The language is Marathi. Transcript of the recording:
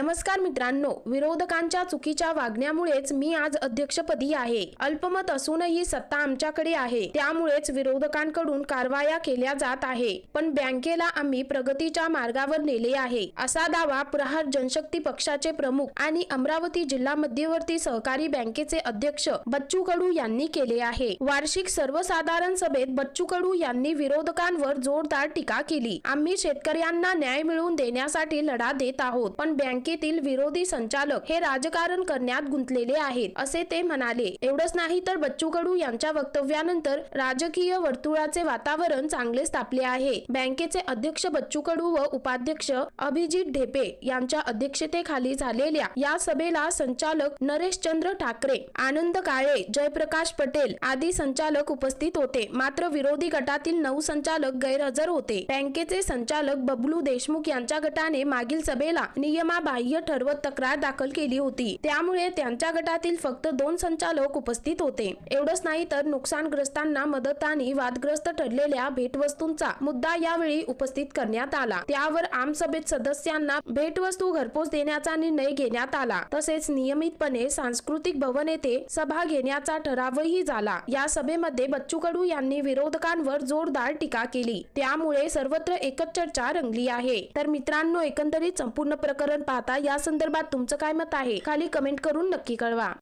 नमस्कार मित्रांनो विरोधकांच्या चुकीच्या वागण्यामुळेच मी आज अध्यक्षपदी आहे. अल्पमत असूनही सत्ता आमच्याकडे आहे. त्यामुळेच विरोधकांकडून कारवाया केल्या जात आहे. पण बँकेला आम्ही प्रगतीच्या मार्गावर नेले आहे. असा दावा प्रहार जनशक्ती पक्षाचे प्रमुख आणि अमरावती जिल्हा मध्यवर्ती सहकारी बँकेचे अध्यक्ष बच्चू कडू यांनी केले आहे. वार्षिक सर्वसाधारण सभेत बच्चू कडू यांनी विरोधकांवर जोरदार टीका केली. आम्ही शेतकऱ्यांना न्याय मिळवून देण्यासाठी लढा देत आहोत पण बँके बँकेतील विरोधी संचालक हे राजकारण करण्यात गुंतलेले आहेत असे ते म्हणाले. एवढंच नाही तर बच्चू कडू यांच्या वक्तव्यानंतर राजकीय वर्तुळाचे वातावरण चांगलेच तापले आहे. बँकेचे अध्यक्ष बच्चू कडू व उपाध्यक्ष अभिजित ढेपे यांच्या अध्यक्षतेखाली झालेल्या या सभेला संचालक नरेश चंद्र ठाकरे आनंद काळे जयप्रकाश पटेल आदी संचालक उपस्थित होते. मात्र विरोधी गटातील नऊ संचालक गैरहजर होते. बँकेचे संचालक बबलू देशमुख यांच्या गटाने मागील सभेला नियमाबाह्य ठरवत तक्रार दाखल केली होती. त्यामुळे त्यांच्या गटातील फक्त दोन संचालक उपस्थित होते. एवढंच नाही तर नुकसानग्रस्तांना मदत आणि वादग्रस्त ठरलेल्या भेटवस्तूंचा मुद्दा यावेळी उपस्थित करण्यात आला. त्यावर आमसभेत सदस्यांना भेटवस्तू घरपोच देण्याचा निर्णय घेण्यात आला. तसेच नियमितपणे सांस्कृतिक भवन येथे सभा घेण्याचा ठरावही झाला. या सभेमध्ये बच्चू कडू यांनी विरोधकांवर जोरदार टीका केली. त्यामुळे सर्वत्र एकच चर्चा रंगली आहे. तर मित्रांनो एकंदरीत संपूर्ण प्रकरण पाहता या संदर्भात तुमचं काय मत आहे? खाली कमेंट करून नक्की कळवा.